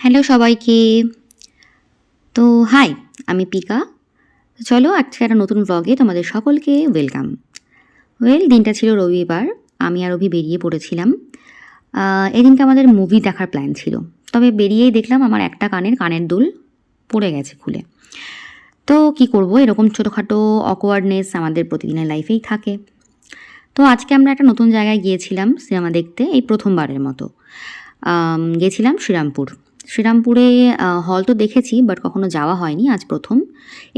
Hello সবাইকে। তো high আমি পিকা। চলো, আজকে একটা নতুন ব্লগে তোমাদের সকলকে ওয়েলকাম ওয়েল দিনটা ছিল রবিবার, আমি আর অভি বেরিয়ে পড়েছিলাম। এদিনকে আমাদের মুভি দেখার প্ল্যান ছিল। তবে বেরিয়েই দেখলাম আমার একটা কানের কানের দুল পড়ে গেছে খুলে। তো, কি করব? এরকম ছোটোখাটো অকওয়ার্ডনেস আমাদের প্রতিদিনের লাইফেই থাকে। তো, আজকে আমরা একটা নতুন জায়গায় গিয়েছিলাম, সিনেমা দেখতে, এই প্রথমবারের মতো। গেছিলাম শ্রীরামপুর। শ্রীরামপুরে হল তো দেখেছি বাট কখনো যাওয়া হয়নি আজ প্রথম।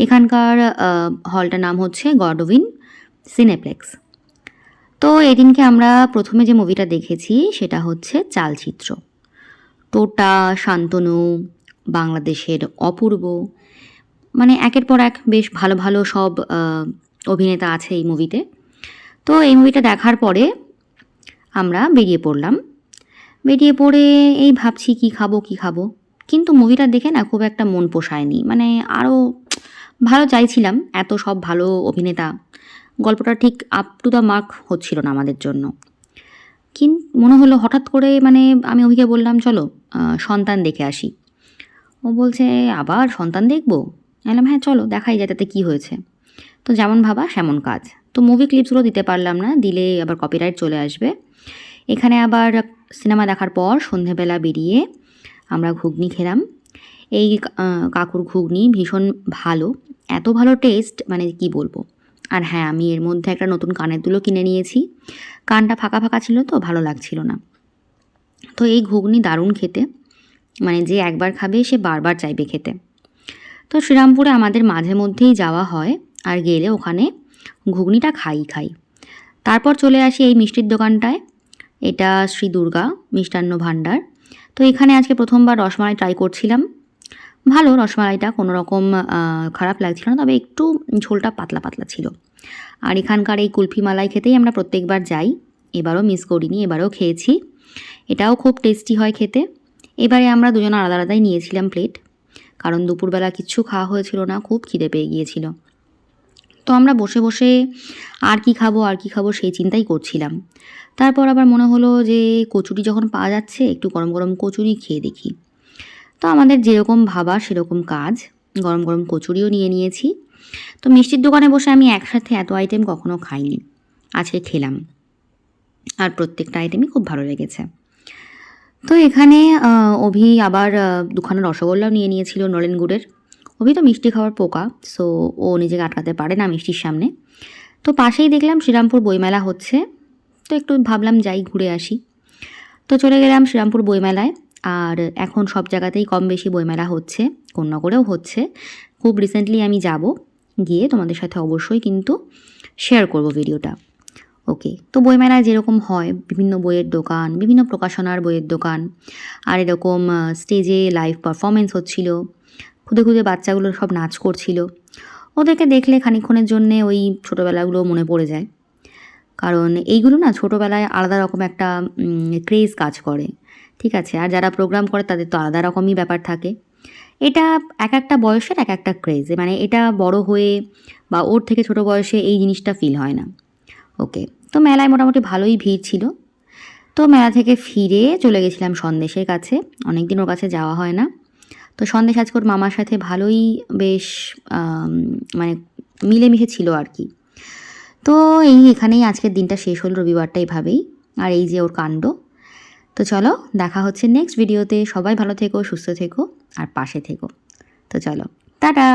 এখানকার হলটার নাম হচ্ছে গডউইন সিনেপ্লেক্স। তো এদিনকে আমরা প্রথমে যে মুভিটা দেখেছি, সেটা হচ্ছে চালচিত্র। টোটা শান্তনু, বাংলাদেশের অপূর্ব। মানে একের পর এক বেশ ভালো ভালো সব অভিনেতা আছে এই মুভিতে তো। এই মুভিটা দেখার পরে আমরা বেরিয়ে পড়লাম। বেরিয়ে পড়ে, এই ভাবছি কি খাব কি খাব। কিন্তু মুভিটা দেখে না খুব একটা মন পোষায়নি। মানে আরও ভালো চাইছিলাম, এত সব ভালো অভিনেতা। গল্পটা ঠিক আপ টু দ্য মার্ক হচ্ছিল না আমাদের জন্য। কিন, মনে হলো হঠাৎ করে মানে আমি অভিকে বললাম, চলো সন্তান দেখে আসি। ও বলছে, আবার সন্তান দেখব? বললাম হ্যাঁ চলো, দেখাই যায় তাতে কী হয়েছে। তো যেমন ভাবা, সেমন কাজ। তো মুভি ক্লিপসগুলো দিতে পারলাম না, দিলে আবার কপিরাইট চলে আসবে। এখানে আবার সিনেমা দেখার পর সন্ধেবেলা বেরিয়ে আমরা ঘুগনি খেলাম। এই কাকুর ঘুগনি ভীষণ ভালো। এত ভালো টেস্ট মানে কি বলব? আর হ্যাঁ আমি এর মধ্যে একটা নতুন কানের দুলো কিনে নিয়েছি। কানটা ফাঁকা ফাঁকা ছিল তো, ভালো লাগছিল না। তো এই ঘুগনি দারুণ খেতে। মানে যে একবার খাবে, সে বারবার চাইবে খেতে। তো শ্রীরামপুরে আমাদের মাঝে মধ্যেই যাওয়া হয় আর গেলে ওখানে ঘুগনিটা খাই খাই। তারপর চলে আসি এই মিষ্টির দোকানটায়। এটা শ্রী দুর্গা, মিষ্টান্ন ভাণ্ডার। তো এখানে আজকে প্রথমবার রসমালাই ট্রাই করছিলাম। ভালো রসমালাইটা কোনো রকম খারাপ লাগছিল না, তবে একটু ঝোলটা পাতলা পাতলা ছিল। আর এখানকার এই কুলফি মালাই খেতেই আমরা প্রত্যেকবার যাই। এবারও মিস করিনি, এবারও খেয়েছি। এটাও খুব টেস্টি হয় খেতে। এবারে আমরা দুজন আলাদা আলাদাই নিয়েছিলাম প্লেট কারণ দুপুরবেলা কিচ্ছু খাওয়া হয়েছিল না, খুব খিদে পেয়ে গিয়েছিল। তো আমরা বসে বসে আর কি খাব, আর কি খাব সেই চিন্তাই করছিলাম। তারপর আবার মনে হলো যে কচুরি যখন পাওয়া যাচ্ছে, একটু গরম গরম কচুরি খেয়ে দেখি। তো আমাদের যেরকম ভাবা সেরকম কাজ, গরম গরম কচুরিও নিয়ে নিয়েছি। তো মিষ্টির দোকানে বসে আমি একসাথে এত আইটেম কখনো খাইনি। আজকে খেলাম। আর প্রত্যেকটা আইটেমই খুব ভালো লেগেছে। তো এখানে অভি আবার দুখানা রসগোল্লাও নিয়ে নিয়েছিল নলেন গুড়ের। অভি তো মিষ্টি খাওয়ার পোকা সো ও নিজেকে আটকাতে পারে না মিষ্টির সামনে। তো পাশেই দেখলাম শ্রীরামপুর বইমেলা হচ্ছে, তো একটু ভাবলাম যাই, ঘুরে আসি। তো চলে গেলাম শ্রীরামপুর বইমেলায়, আর এখন সব জায়গাতেই কম বেশি বইমেলা হচ্ছে করেও হচ্ছে। খুব রিসেন্টলি আমি যাব, গিয়ে তোমাদের সাথে অবশ্যই কিন্তু শেয়ার করব ভিডিওটা ওকে তো বইমেলায় যেরকম হয়, বিভিন্ন বইয়ের দোকান, বিভিন্ন প্রকাশনার বইয়ের দোকান, আর এরকম স্টেজে লাইভ পারফরমেন্স হচ্ছিল। খুদে খুদে বাচ্চাগুলো সব নাচ করছিল। ওদেরকে দেখলে খানিকক্ষণের জন্যে ওই ছোটোবেলাগুলো মনে পড়ে যায়। কারণ এইগুলো না ছোটোবেলায় আলাদা রকম একটা ক্রেজ কাজ করে। ঠিক আছে? আর যারা প্রোগ্রাম করে তাদের তো আলাদা রকমই ব্যাপার থাকে। এটা এক একটা বয়সের এক একটা ক্রেজ মানে এটা বড় হয়ে বা ওর থেকে ছোট বয়সে এই জিনিসটা ফিল হয় না। ওকে তো মেলায় মোটামুটি ভালোই ভিড় ছিল। তো মেলা থেকে ফিরে চলে গেছিলাম সন্দেশের কাছে। অনেক দিন ওর কাছে যাওয়া হয় না। তো সন্দেশ আজকে ওর মামার সাথে ভালোই বেশ মানে মিলেমিশে ছিল আর কি। তো এই এখানেই আজকের দিনটা শেষ হল রবিবারটা এইভাবেই আর এই যে ওর কাণ্ড। তো চলো, দেখা হচ্ছে নেক্সট ভিডিওতে সবাই ভালো থেকো, সুস্থ থেকো, আর পাশে থেকো। তো চলো, টাটা!